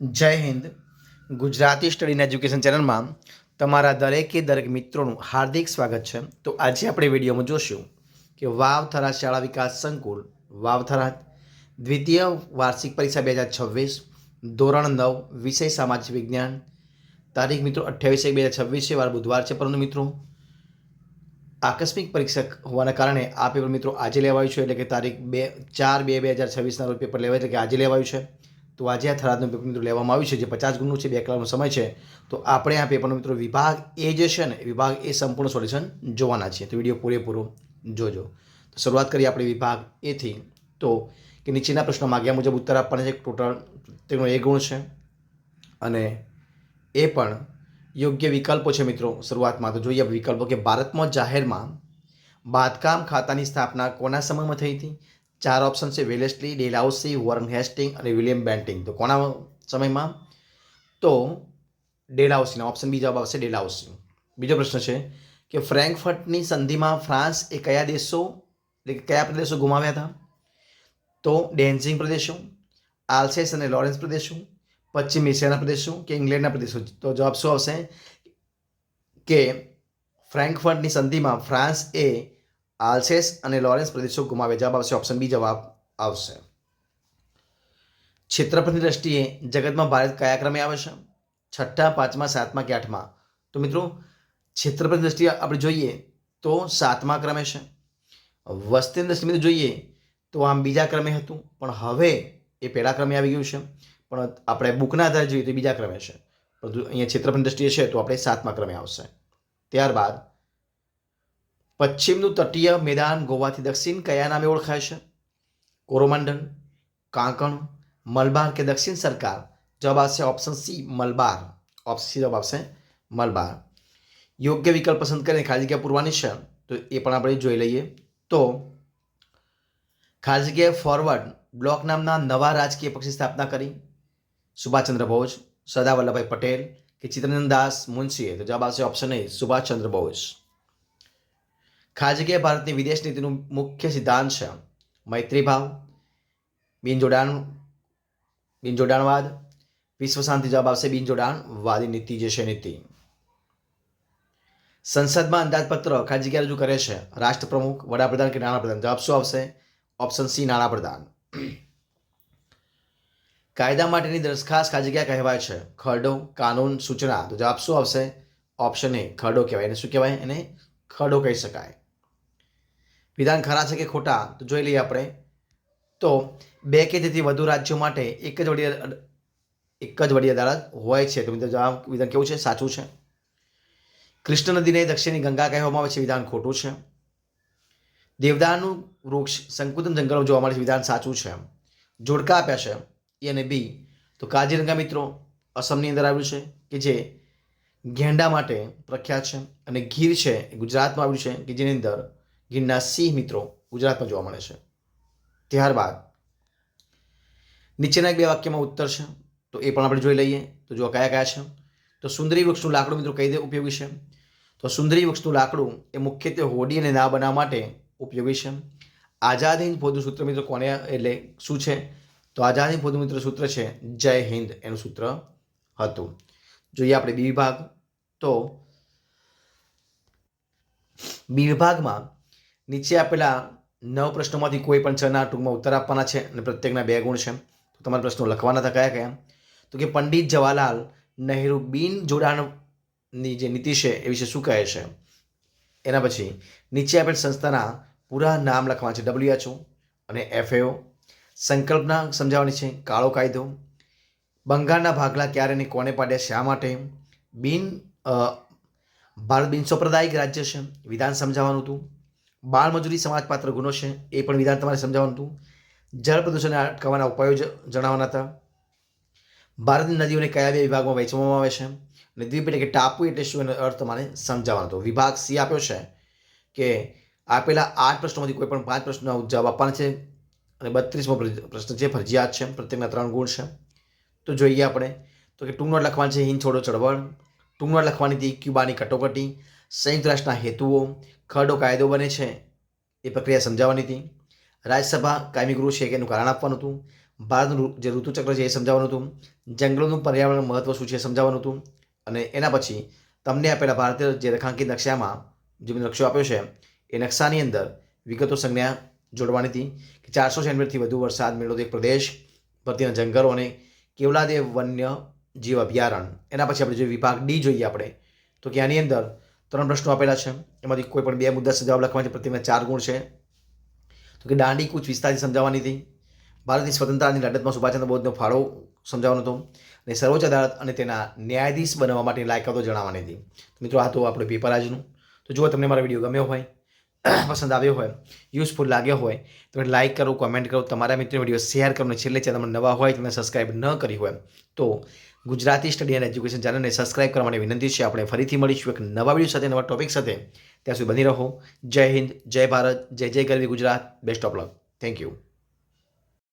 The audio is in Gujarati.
જય હિન્દ. ગુજરાતી સ્ટડી એજ્યુકેશન ચેનલમાં તમારા દરેકે દરેક મિત્રોનું હાર્દિક સ્વાગત છે. તો આજે આપણે વિડીયોમાં જોશું કે વાવથરા શાળા વિકાસ સંકુલ, વાવથરા દ્વિતીય વાર્ષિક પરીક્ષા બે હજાર છવ્વીસ, ધોરણ નવ, વિષય સામાજિક વિજ્ઞાન, તારીખ મિત્રો અઠ્યાવીસ એક બે હજાર છવ્વીસ છે, વાર બુધવાર છે પરંતુ મિત્રો, આકસ્મિક પરીક્ષક હોવાના કારણે આ પેપર મિત્રો આજે લેવાયું છે, એટલે કે તારીખ બે ચાર બે બે હજાર છવ્વીસના રોજ પેપર લેવાય, એટલે કે આજે લેવાયું છે. તો આજે આ થરાદનું પેપર મિત્રો લેવામાં આવ્યું છે, જે પચાસ ગુણનું છે, બે કલાકનો સમય છે. તો આપણે આ પેપરનો મિત્રો વિભાગ એ જે છે ને, વિભાગ એ સંપૂર્ણ સોલ્યુશન જોવાના છે તો વીડિયો પૂરેપૂરો જોજો. તો શરૂઆત કરીએ આપણે વિભાગ એથી તો કે નીચેના પ્રશ્નો માગ્યા મુજબ ઉત્તર આપવાના છે. ટોટલ તેનો એ ગુણ છે અને એ પણ યોગ્ય વિકલ્પો છે મિત્રો શરૂઆતમાં. તો જોઈએ વિકલ્પો કે ભારતમાં જાહેરમાં બાંધકામ ખાતાની સ્થાપના કોના સમયમાં થઈ હતી? ચાર ઓપ્શન છે વેલેસ્લી ડેલાઉસી વોરન હેસ્ટિંગ અને વિલિયમ બેન્ટિંગ તો કોના સમયમાં? તો ડેલાઉસીના ઓપ્શન બી જવાબ આવશે ડેલાઉસી બીજો પ્રશ્ન છે કે ફ્રેન્કફર્ટની સંધિમાં ફ્રાન્સ એ કયા દેશો, એટલે કયા પ્રદેશો ગુમાવ્યા હતા? તો ડેન્ઝિંગ પ્રદેશો, આલ્સેસ અને લોરેન્સ પ્રદેશો, પશ્ચિમ એશિયાના પ્રદેશો કે ઇંગ્લેન્ડના પ્રદેશો? તો જવાબ શું આવશે? કે ફ્રેન્કફર્ટની સંધિમાં ફ્રાન્સ એ આલ્સેસ અને લોરેન્સ પ્રદેશો ગુમાવે જવાબ આવશે ઓપ્શન બી, જવાબ આવશે. ક્ષેત્રફળની દ્રષ્ટિએ જગતમાં ભારત કયા ક્રમે આવે છે? છઠ્ઠા, પાંચમા, સાતમા કે આઠમા? તો મિત્રો ક્ષેત્રફળની દ્રષ્ટિએ આપણે જોઈએ તો સાતમા ક્રમે છે. વસ્તીની દ્રષ્ટિએ જોઈએ તો આમ બીજા ક્રમે હતું, પણ હવે એ પહેલા ક્રમે આવી ગયું છે. પણ આપણે બુકના આધારે જોઈએ તો બીજા ક્રમે છે. પરંતુ અહીંયા ક્ષેત્રફળની દ્રષ્ટિએ છે તો આપણે સાતમા ક્રમે આવશે. ત્યારબાદ પશ્ચિમનું તટીય મેદાન ગોવાથી દક્ષિણ કયા નામે ઓળખાય છે? કોરોમંડલ, કાંકણ, મલબાર કે દક્ષિણ સરકાર? જવાબ આવશે option C Malabar. Option C જવાબ આવશે મલબાર. યોગ્ય વિકલ્પ પસંદ કરીને ખાલી જગ્યા પૂરવાની છે, તો એ પણ આપણે જોઈ લઈએ. તો, ખાલી જગ્યાએ ફોરવર્ડ બ્લોક નામના નવા રાજકીય પક્ષની સ્થાપના કરી. સુભાષચંદ્ર બોઝ, સરદાર વલ્લભભાઈ પટેલ કે ચિત્તરંજન દાસ મુનશીએ? તો જવાબ આવશે ઓપ્શન એ સુભાષચંદ્ર બોઝ. ખાસ ભારતની વિદેશ નીતિનું મુખ્ય સિદ્ધાંત છે મૈત્રીભાવ બિનજોડાણ બિનજોડાણવાદ વિશ્વ શાંતિ જવાબ આવશે બિનજોડાણવાદી નીતિ જે છે નીતિ. સંસદમાં અંદાજપત્ર ખાસ રજૂ કરે છે રાષ્ટ્રપ્રમુખ, વડાપ્રધાન કે નાણાપ્રધાન? જવાબ શું આવશે? ઓપ્શન સી, નાણાપ્રધાન. કાયદા માટેની દરખાસ્ત ખાજગીયા કહેવાય છે ખરડો, કાનૂન, સૂચના. તો જવાબ શું આવશે? ઓપ્શન એ, ખરડો કહેવાય. એને શું કહેવાય? એને ખરડો કહી શકાય. વિધાન ખરા છે કે ખોટા? તો જોઈ લઈએ આપણે. તો બે કે તેથી વધુ રાજ્યો માટે એક જ વડી એક જ વડી અદાલત હોય છે. તો મિત્રો જવાબ વિધાન કેવું છે? સાચું છે. કૃષ્ણ નદીને દક્ષિણની ગંગા કહેવામાં આવે છે. વિધાન ખોટું છે. દેવદાનું વૃક્ષ સંકુતન જંગલો જોવા મળે છે. વિધાન સાચું છે. જોડકા આપ્યા છે. એ અને બી. તો કાજીરંગા મિત્રો અસમની અંદર આવ્યું છે કે જે ગેંડા માટે પ્રખ્યાત છે અને ગીર છે. ગુજરાતમાં આવ્યું છે કે જેની અંદર ગીરના સિંહ મિત્રો ગુજરાતમાં જોવા મળે છે. ત્યારબાદ નીચેના એક બે વાક્યમાં ઉત્તર છે, તો એ પણ આપણે જોઈ લઈએ. તો જો કયા કયા છે. તો સુંદરી વૃક્ષનું લાકડું મિત્રો કઈ રીતે ઉપયોગી છે? તો સુંદરી વૃક્ષનું લાકડું એ મુખ્યત્વે હોડી અને ના બનાવવા માટે ઉપયોગી છે. આઝાદ હિંદ ફોજનું સૂત્ર મિત્રો કોને એટલે શું છે? તો આઝાદ હિંદ ફોજનું મિત્ર સૂત્ર છે, જય હિન્દ એનું સૂત્ર હતું. જોઈએ આપણે બી વિભાગ. તો બી વિભાગમાં નીચે આપેલા નવ પ્રશ્નોમાંથી કોઈ પણ છના ટૂંકમાં ઉત્તર આપવાના છે અને પ્રત્યેકના બે ગુણ છે. તો તમારા પ્રશ્નો લખવાના હતા કયા કયા? તો કે પંડિત જવાહરલાલ નહેરુ બિન જોડાણની જે નીતિ છે એ વિશે શું કહે છે? એના પછી નીચે આપેલ સંસ્થાના પૂરા નામ લખવાના છે. ડબલ્યુએચઓ અને એફએઓ સંકલ્પના સમજાવવાની છે. કાળો કાયદો. બંગાળના ભાગલા ક્યારે અને કોને પાડ્યા? શા માટે? બિન ભારત બિન સાંપ્રદાયિક રાજ્ય છે. વિધાન સમજાવવાનું હતું. બાળમજૂરી સમાજપાત્ર ગુનો છે, એ પણ વિધાન તમારે સમજાવવાનું હતું. જળ પ્રદૂષણને અટકાવવાના ઉપાયો જણાવવાના હતા. ભારતની નદીઓને કયા બે વિભાગમાં વહેંચવામાં આવે છે? અને દ્વીપ એટલે કે ટાપુ એટલે શું એનો અર્થ તમારે સમજાવવાનો હતો? વિભાગ સી આપ્યો છે કે આપેલા આઠ પ્રશ્નોમાંથી કોઈ પણ પાંચ પ્રશ્નના જવાબ આપવાના છે અને બત્રીસમો પ્રશ્ન છે ફરજિયાત છે, પ્રત્યેકના ત્રણ ગુણ છે. તો જોઈએ આપણે. તો કે ટૂંકનોટ લખવાનું છે, હિંદ છોડો ચળવળ. ટૂંકનોટ લખવાની હતી ક્યુબાની કટોકટી, સંયુક્ત રાષ્ટ્રના હેતુઓ, ખરડો કાયદો બને છે એ પ્રક્રિયા સમજાવવાની હતી. રાજ્યસભા કાયમી ગૃહ છે કે એનું કારણ આપવાનું હતું? ભારતનું જે ઋતુચક્ર છે એ સમજાવવાનું હતું? જંગલોનું પર્યાવરણ મહત્વ શું છે સમજાવવાનું હતું? અને એના પછી તમને આપેલા ભારતીય જે રેખાંકિત નકશામાં જે મેં નકશો આપ્યો છે, એ નકશાની અંદર વિગતો સંજ્ઞા જોડવાની હતી કે ચારસો સેન્ટીમીટરથી વધુ વરસાદ મેળવતો એક પ્રદેશ પ્રત્યેના જંગલો અને કેવલાદેવ વન્ય જીવ અભયારણ્ય એના પછી આપણે જે વિભાગ ડી જોઈએ આપણે. તો કે આની અંદર ત્રણ પ્રશ્નો આપેલા છે. એમાંથી કોઈ પણ બે મુદ્દા જવાબ લખવાના છે પ્રત્યેના ચાર ગુણ છે. તો કે દાંડી કૂચ વિસ્તારથી સમજાવવાની હતી. ભારતની સ્વતંત્રતાની લડતમાં સુભાષચંદ્ર બોઝનો ફાળો સમજાવવાનો હતો. અને સર્વોચ્ચ અદાલત અને તેના ન્યાયાધીશ બનવા માટેની લાયકાતો જણાવવાની હતી. મિત્રો, આ તો આપણું પેપર આજનું. તો જો તમને મારો વીડિયો ગમ્યો હોય પસંદ આવ્યો હોય યુઝફુલ લાગ્યો હોય, તો લાઇક કરો કોમેન્ટ કરો, તમારા મિત્રો વીડિયો શેર કરો, અને છેલ્લે ચેનલ નવા હોય તમે સબસ્ક્રાઈબ ન કરી હોય. તો ગુજરાતી સ્ટડી એન્ડ એજ્યુકેશન ચેનલને સબસ્ક્રાઇબ કરવા માટે વિનંતી છે, આપણે ફરીથી મળીશું એક નવા વીડિયો સાથે, નવા ટોપિક સાથે. ત્યાં સુધી બની રહો. જય હિન્દ, જય ભારત, જય જય ગરવી Gujarat. Best of luck thank you